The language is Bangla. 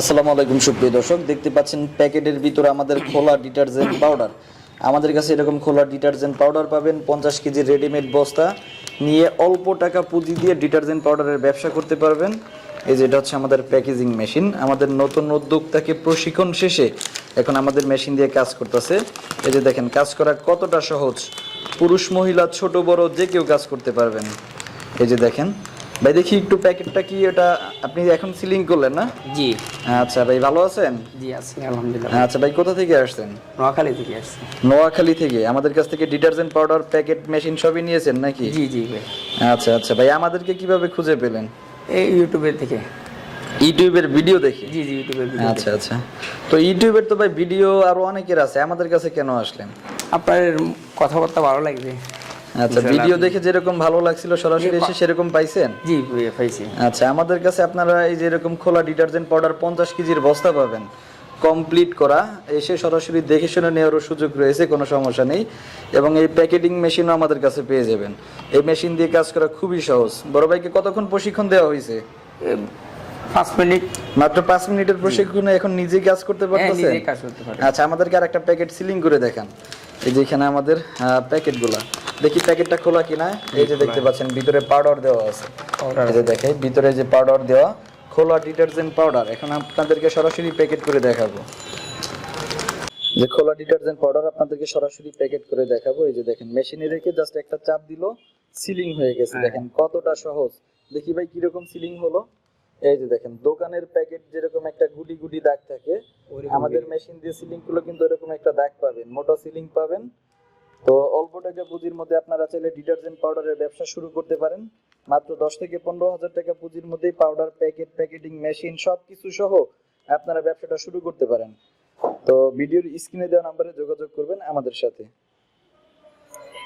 আসসালামু আলাইকুম, সুপ্রিয় দর্শক। দেখতে পাচ্ছেন প্যাকেটের ভিতরে আমাদের খোলা ডিটারজেন্ট পাউডার। আমাদের কাছে এরকম খোলা ডিটারজেন্ট পাউডার পাবেন, পঞ্চাশ কেজি রেডিমেড বস্তা। নিয়ে অল্প টাকা পুঁজি দিয়ে ডিটারজেন্ট পাউডারের ব্যবসা করতে পারবেন। এই যে এটা হচ্ছে আমাদের প্যাকেজিং মেশিন। আমাদের নতুন উদ্যোক্তাকে প্রশিক্ষণ শেষে এখন আমাদের মেশিন দিয়ে কাজ করতেছে। এই যে দেখেন, কাজ করা কতটা সহজ। পুরুষ, মহিলা, ছোট, বড়, যে কেউ কাজ করতে পারবেন। এই যে দেখেন ভাই দেখি একটু প্যাকেটটা কি এটা আপনি এখন সিলিং করলেন না? জি। আচ্ছা ভাই ভালো আছেন? জি আছি আলহামদুলিল্লাহ। আচ্ছা ভাই কোথা থেকে আসছেন? নোয়াখালী থেকে আসছি। নোয়াখালী থেকে। আমাদের কাছ থেকে ডিটারজেন্ট পাউডার প্যাকেট মেশিন সবই নিয়েছেন নাকি? জি জি ভাই। আচ্ছা আচ্ছা ভাই আমাদেরকে কীভাবে খুঁজে পেলেন? এই ইউটিউবের থেকে। ইউটিউবের ভিডিও দেখি? জি জি ইউটিউবের ভিডিও আচ্ছা আচ্ছা। তো ইউটিউবের তো ভাই ভিডিও আরও অনেকের আছে। আমাদের কাছে কেন আসলেন? আপনার কথাবার্তা ভালো লাগবে আচ্ছা ভিডিও দেখে যেরকম ভালো লাগছিল সরাসরি এসে সেরকম পাইছেন? জি পাইছি। আচ্ছা আমাদের কাছে আপনারা এই যে এরকম খোলা ডিটারজেন্ট পাউডার পঞ্চাশ কেজির বস্তা পাবেন। কমপ্লিট করা এসে সরাসরি দেখে শুনে নেওয়ারও সুযোগ রয়েছে কোনো সমস্যা নেই। এবং এই প্যাকেটিং মেশিনও আমাদের কাছে পেয়ে যাবেন। এই মেশিন দিয়ে কাজ করা খুবই সহজ। বড় ভাইকে কতক্ষণ প্রশিক্ষণ দেওয়া হয়েছে? পাঁচ মিনিট। মাত্র পাঁচ মিনিটের প্রশিক্ষণে এখন নিজেই কাজ করতে হ্যাঁ পারতেছেন? নিজে কাজ করতে পারে আচ্ছা আমাদেরকে আর একটা প্যাকেট সিলিং করে দেখান। এই যে এখানে আমাদের প্যাকেটগুলা দেখি প্যাকেটটা খোলা কিনা? এই যে দেখতে পাচ্ছেন ভিতরে পাউডার দেওয়া আছে। এই যে দেখে ভিতরে যে পাউডার দেওয়া খোলা ডিটারজেন্ট পাউডার এখন আপনাদেরকে সরাসরি প্যাকেট করে দেখাবো। যে খোলা ডিটারজেন্ট পাউডার আপনাদেরকে সরাসরি প্যাকেট করে দেখাবো। এই যে দেখেন মেশিনে রেখে জাস্ট একটা চাপ দিল সিলিং হয়ে গেছে। হ্যাঁ। দেখেন কতটা সহজ। দেখি ভাই কীরকম সিলিং হলো। এই যে দেখেন দোকানের প্যাকেট যেরকম একটা গুটি গুটি দাগ থাকে আমাদের মেশিন দিয়ে সিলিংগুলো কিন্তু এরকম একটা দাগ পাবেন মোটা সিলিং পাবেন। টাকা পুঁজির মধ্যে আপনারা চাইলে ডিটারজেন্ট পাউডারের ব্যবসা শুরু করতে পারেন। মাত্র দশ থেকে পনেরো হাজার টাকা পুঁজির মধ্যেই পাউডার, প্যাকেট, প্যাকেটিং মেশিন সবকিছু সহ আপনারা ব্যবসাটা শুরু করতে পারেন। তো ভিডিওর স্ক্রিনে দেওয়া নাম্বারে যোগাযোগ করবেন আমাদের সাথে।